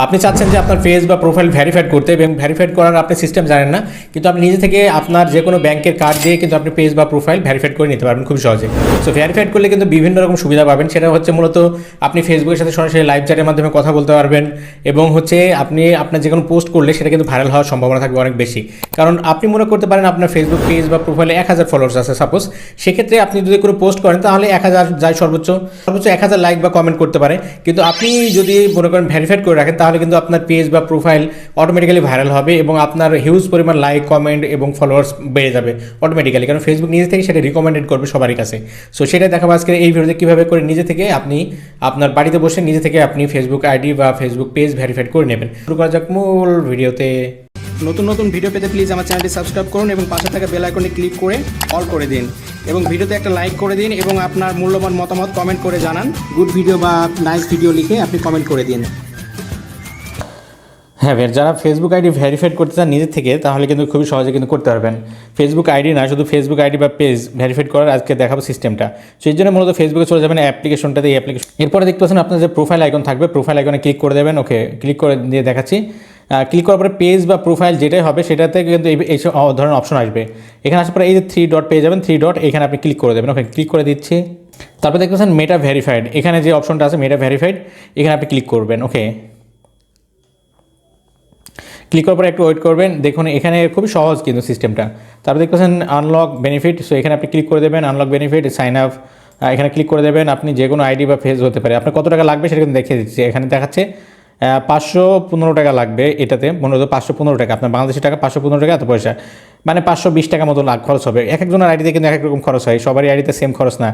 আপনি চাচ্ছেন যে আপনার পেজ বা প্রোফাইল ভেরিফাইড করতে এবং ভেরিফাইড করার আপনি সিস্টেম জানেন না, কিন্তু আপনি নিজে থেকে আপনার যে কোনো ব্যাংকের কার্ড দিয়ে কিন্তু আপনি পেজ বা প্রোফাইল ভেরিফাইড করে নিতে পারবেন খুব সহজে। সো ভেরিফাইড করলে কিন্তু বিভিন্ন রকম সুবিধা পাবেন। সেটা হচ্ছে মূলত আপনি ফেসবুকের সাথে সরাসরি লাইভ চ্যাটের মাধ্যমে কথা বলতে পারবেন এবং হচ্ছে আপনি আপনার যে কোনো পোস্ট করলে সেটা কিন্তু ভাইরাল হওয়ার সম্ভাবনা থাকবে অনেক বেশি। কারণ আপনি মনে করতে পারেন আপনার ফেসবুক পেজ বা প্রোফাইলে এক হাজার ফলোয়ার্স আছে সাপোজ সেক্ষেত্রে আপনি যদি কোনো পোস্ট করেন, তাহলে এক হাজার যায় সর্বোচ্চ। সর্বোচ্চ এক হাজার লাইক বা কমেন্ট করতে পারে। কিন্তু আপনি যদি মনে করেন ভেরিফাইড করে রাখেন তাহলে কিন্তু আপনার পেজ বা প্রোফাইল অটোমেটিক্যালি ভাইরাল হবে এবং আপনার হিউজ পরিমাণ লাইক কমেন্ট এবং ফলোয়ার্স বেড়ে যাবে অটোমেটিক্যালি কারণ ফেসবুক নিজে থেকে সেটা রিকমেন্ডেড করবে সবারই কাছে। সো সেটা দেখাবো আজকে এই ভিডিওতে কীভাবে করে নিজে থেকে আপনি আপনার বাড়িতে বসে নিজে থেকে আপনি ফেসবুক আইডি বা ফেসবুক পেজ ভেরিফাইড করে নেবেন। শুরু করা যাক মূল ভিডিওতে নতুন নতুন ভিডিও পেতে প্লিজ আমার চ্যানেলটি সাবস্ক্রাইব করুন এবং পাশে থাকা বেল আইকনে ক্লিক করে অল করে দিন। এবং ভিডিওতে একটা লাইক করে দিন এবং আপনার মূল্যবান মতামত কমেন্ট করে জানান। গুড ভিডিও বা নাইস ভিডিও লিখে আপনি কমেন্ট করে দিন। হ্যাঁ যারা ফেসবুক আইডি ভেরিফাইড করতে চান নিজের থেকে, তাহলে কিন্তু খুবই সহজে কিন্তু করতে পারবেন। ফেসবুক আইডি না, শুধু ফেসবুক আইডি বা পেজ ভেরিফাইড করার আজকে দেখাবো সিস্টেমটা সেই জন্য মূলত ফেসবুকে চলে যাবেন অ্যাপ্লিকেশনটাতে এই অ্যাপ্লিকেশন এরপরে দেখতে পাচ্ছেন আপনার যে প্রোফাইল আইকন থাকবে প্রোফাইল আইকনে ক্লিক করে দেবেন ওকে ক্লিক করে দিয়ে দেখাচ্ছি। ক্লিক করার পরে পেজ বা প্রোফাইল যেটাই হবে, সেটাতে কিন্তু এই ধরনের অপশন আসবে। এখানে আসার পরে এই যে থ্রি ডট পেয়ে যাবেন থ্রি ডট এখানে আপনি ক্লিক করে দেবেন ওকে ক্লিক করে দিচ্ছি। তারপরে দেখতে পাচ্ছেন মেটা ভেরিফাইড এখানে যে অপশনটা আছে মেটা ভেরিফাইড এখানে আপনি ক্লিক করবেন ওকে ক্লিক করার পরে একটু ওয়েট করবেন। দেখুন, এখানে খুবই সহজ কিন্তু সিস্টেমটা। তারপর দেখতেছেন আনলক বেনিফিট সো এখানে আপনি ক্লিক করে দেবেন আনলক বেনিফিট সাইন আপ এখানে ক্লিক করে দেবেন। আপনি যে কোনো আইডি বা ফেজ হতে পারে। আপনার কত টাকা লাগবে সেটা কিন্তু দেখিয়ে দিচ্ছি। এখানে দেখাচ্ছে পাঁচশো পনেরো টাকা লাগবে এটাতে। মূলত পাঁচশো পনেরো টাকা। আপনার বাংলাদেশি টাকা পাঁচশো পনেরো টাকা, এত পয়সা। মানে পাঁচশো বিশ টাকা মতো লাখ খরচ হবে। এক একজনের আইডিতে কিন্তু এক এক রকম খরচ হয়। সবারই আইডিতে সেম খরচ না।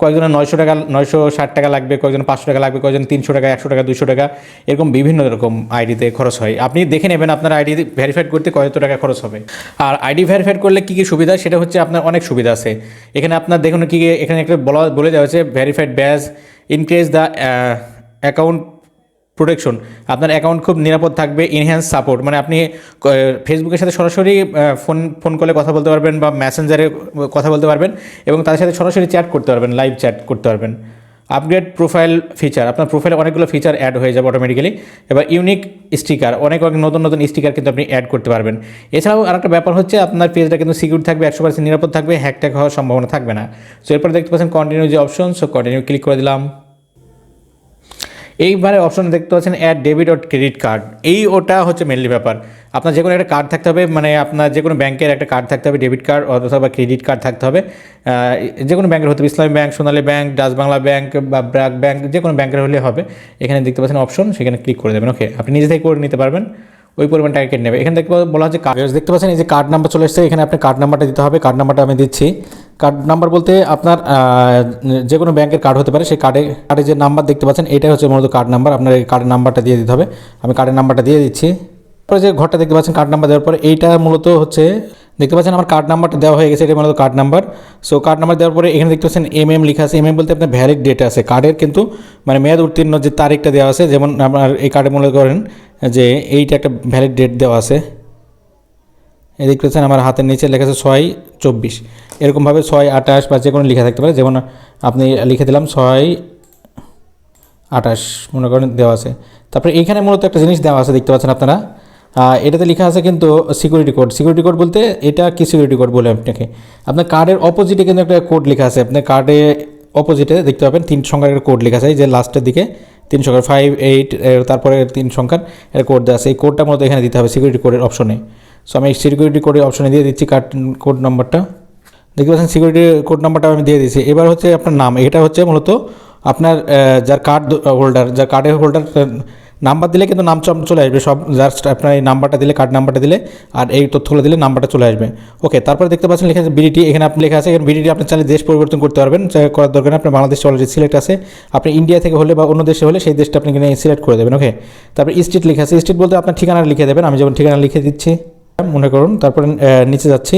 কয়েকজনের নয়শো টাকা, নয়শো ষাট টাকা লাগবে কয়েকজন পাঁচশো টাকা লাগবে, কয়েকজন তিনশো টাকা, একশো টাকা দুশো টাকা, এরকম বিভিন্ন রকম আইডিতে খরচ হয়। আপনি দেখে নেবেন আপনার আইডি ভেরিফাইড করতে কত টাকা খরচ হবে। আর আইডি ভেরিফাইড করলে কী কী সুবিধা? সেটা হচ্ছে আপনার অনেক সুবিধা আছে। এখানে আপনার দেখুন কী এখানে একটা বলা, বলে দেওয়া হয়েছে, verified badge, increase the account protection আপনার অ্যাকাউন্ট খুব নিরাপদ থাকবে ইনহ্যান্স সাপোর্ট মানে আপনি ফেসবুকের সাথে সরাসরি ফোন ফোন কলে কথা বলতে পারবেন বা মেসেঞ্জারে কথা বলতে পারবেন এবং তাদের সাথে সরাসরি চ্যাট করতে পারবেন লাইভ চ্যাট করতে পারবেন। আপগ্রেড প্রোফাইল ফিচার আপনার প্রোফাইলে অনেকগুলো ফিচার অ্যাড হয়ে যাবে অটোমেটিক্যালি এবার ইউনিক স্টিকার অনেক অনেক নতুন নতুন স্টিকার কিন্তু আপনি অ্যাড করতে পারবেন। এছাড়াও আরেকটা ব্যাপার হচ্ছে, আপনার পেজটা কিন্তু সিকিউর থাকবে, একশো পার্সেন্ট নিরাপদ থাকবে হ্যাক ট্যাক হওয়ার সম্ভাবনা থাকবে না। সো এরপর দেখতে পাচ্ছেন কন্টিনিউ যে অপশন সো কন্টিনিউ ক্লিক করে দিলাম। এইবারে অপশন দেখতে পাচ্ছেন add debit or credit card এই ওটা হচ্ছে মেনলি ব্যাপার। আপনার যে কোনো একটা কার্ড থাকতে হবে মানে আপনার যে কোনো ব্যাংকের একটা কার্ড থাকতে হবে ডেবিট কার্ড অথবা ক্রেডিট কার্ড থাকতে হবে। যে কোনো ব্যাংকের হতে হবে, Islami bank, Sonali bank, Dutch Bangla bank বা ব্র্যাক ব্যাংক যে কোনো ব্যাংকের হলে হবে। এখানে দেখতে পাচ্ছেন অপশন সেখানে ক্লিক করে দেবেন। ওকে আপনি নিজে থেকে করে নিতে পারবেন। ওই পরিমাণ টাকা কেটে নেবে। এখানে দেখতে বলা হচ্ছে কাগজ দেখতে পাচ্ছেন এই যে কার্ড নাম্বার চলে এসেছে। এখানে আপনি কার্ড নাম্বারটা দিতে হবে। কার্ড নাম্বারটা আমি দিচ্ছি। কার্ড নাম্বার বলতে আপনার যে কোনো ব্যাংকের কার্ড হতে পারে, সেই কার্ডে কার্ডে যে নাম্বার দেখতে পাচ্ছেন, এটাই হচ্ছে মূলত কার্ড নাম্বার আপনার এই কার্ডের নাম্বারটা দিয়ে দিতে হবে। আমি কার্ডের নাম্বারটা দিয়ে দিচ্ছি। তারপরে যে ঘরটা দেখতে পাচ্ছেন কার্ড নাম্বার দেওয়ার পরে এইটা মূলত হচ্ছে, দেখতে পাচ্ছেন আমার কার্ড নাম্বারটা দেওয়া হয়ে গেছে এটা মূলত card number so card number দেওয়ার পরে এখানে দেখতে পাচ্ছেন এম এম লেখা আছে। এম এম বলতে আপনার ভ্যালিড ডেট আছে। কার্ডের কিন্তু মানে মেয়াদ উত্তীর্ণ যে তারিখটা দেওয়া আছে, যেমন আপনার এই কার্ডে মনে করেন যে এইটা একটা ভ্যালিড ডেট দেওয়া আছে। এই দেখতে পাচ্ছেন আমার হাতের নিচে লেখা আছে ছয় চব্বিশ। এরকমভাবে ছয়, আঠাশ বা যে কোনো লেখা থাকতে পারে। যেমন আপনি লিখে দিলাম ছয়, আঠাশ মনে করেন দেওয়া আছে। তারপরে এখানে মূলত একটা জিনিস দেওয়া আছে, দেখতে পাচ্ছেন আপনারা। এটাতে লেখা আছে কিন্তু সিকিউরিটি কোড সিকিউরিটি কোড বলতে এটা কি সিকিউরিটি কোড বলে আপনাকে? আপনার কার্ডের অপোজিটে কিন্তু একটা কোড লেখা আছে। আপনার কার্ডে অপোজিটে দেখতে পাবেন তিন সংখ্যার একটা কোড লেখা আছে। যে লাস্টের দিকে তিন সংখ্যার ফাইভ এইট তারপরে তিন সংখ্যার একটা কোড দেওয়া আছে। এই কোডটা মূলত এখানে দিতে হবে সিকিউরিটি কোডের অপশনে সো আমি সিকিউরিটি কোডের অপশনে দিয়ে দিচ্ছি কার্ড কোড নাম্বারটা দেখতে পাচ্ছেন সিকিউরিটি কোড নাম্বারটা আমি দিয়ে দিয়েছি। এবার হচ্ছে আপনার নাম। এটা হচ্ছে মূলত আপনার যার কার্ড হোল্ডার যার কার্ডের হোল্ডার নাম্বার দিলে কিন্তু নাম চলে আসবে। সব জাস্ট আপনার এই নাম্বারটা দিলে কার্ড নাম্বারটা দিলে, আর এই তথ্যগুলো দিলে নাম্বারটা চলে আসবে। ওকে তারপরে দেখতে পাচ্ছেন লেখা আছে বিডিটি এখানে আপনি লেখা আছে, এখানে বিডিটি আপনি চাইলে দেশ পরিবর্তন করতে পারবেন। করার দরকার আপনার বাংলাদেশ অলরেডি সিলেক্ট আছে। আপনি ইন্ডিয়া থেকে হলে বা অন্য দেশে হলে সেই দেশটা আপনি এখানে সিলেক্ট করে দেবেন। ওকে তারপরে স্ট্রিট লেখা আছে। স্ট্রিট বলতে আপনার ঠিকানা লিখে দেবেন। আমি যেমন ঠিকানা লিখে দিচ্ছি। মনে করুন, তারপরে নিচে যাচ্ছি।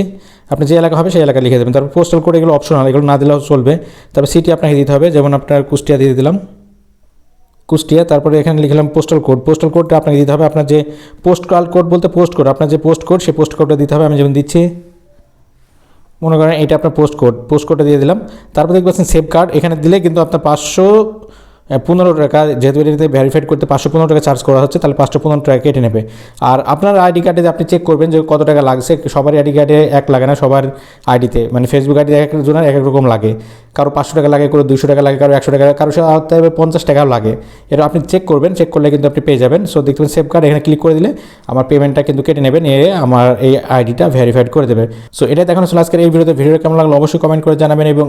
আপনি যে এলাকা হবে সেই এলাকা লিখে দেবেন। তারপর পোস্টাল কোড এগুলো অপশনাল এগুলো না দিলেও চলবে। তারপর সিটি আপনাকে দিতে হবে। যেমন আপনার কুষ্টিয়া দিয়ে দিলাম। কুষ্টিয়া, তারপরে এখানে লিখলাম পোস্টাল কোড পোস্টাল কোডটা আপনাকে দিতে হবে। আপনার যে পোস্ট কোড বলতে পোস্ট কোড আপনার যে পোস্ট কোড সেই পোস্ট কোডটা দিতে হবে। আমি যেমন দিচ্ছি, মনে করেন এটা আপনার পোস্ট কোড পোস্ট কোডটা দিয়ে দিলাম। তারপর দেখবেন সেভ কার্ড এখানে দিলে কিন্তু আপনার পাঁচশো পনেরো টাকা, যেহেতু এটাতে ভেরিফাইড করতে পাঁচশো পনেরো টাকা চার্জ করা হচ্ছে, তাহলে পাঁচশো পনেরো টাকা কেটে নেবে। আর আপনার আইডি কার্ডে আপনি চেক করবেন যে কত টাকা লাগছে সবার আইডি কার্ডে এক লাগে না, সবার আইডিতে মানে ফেসবুক আইডি এক একজনের এক এক রকম লাগে। কারও পাঁচশো টাকা লাগে, কারও দুশো টাকা লাগে, কারও একশো টাকা কারও সাথে পঞ্চাশ টাকাও লাগে। এটা আপনি চেক করবেন চেক করলে কিন্তু আপনি পেয়ে যাবেন। সো দেখবেন সেভ কার্ড এখানে ক্লিক করে দিলে আমার পেমেন্টটা কিন্তু কেটে নেবেন এ আমার এই আইডিটা ভেরিফাইড করে দেবে। সো এটা দেখানো ছিল আজকের এই ভিডিওতে। ভিডিও কেমন লাগল অবশ্যই কমেন্ট করে জানাবেন এবং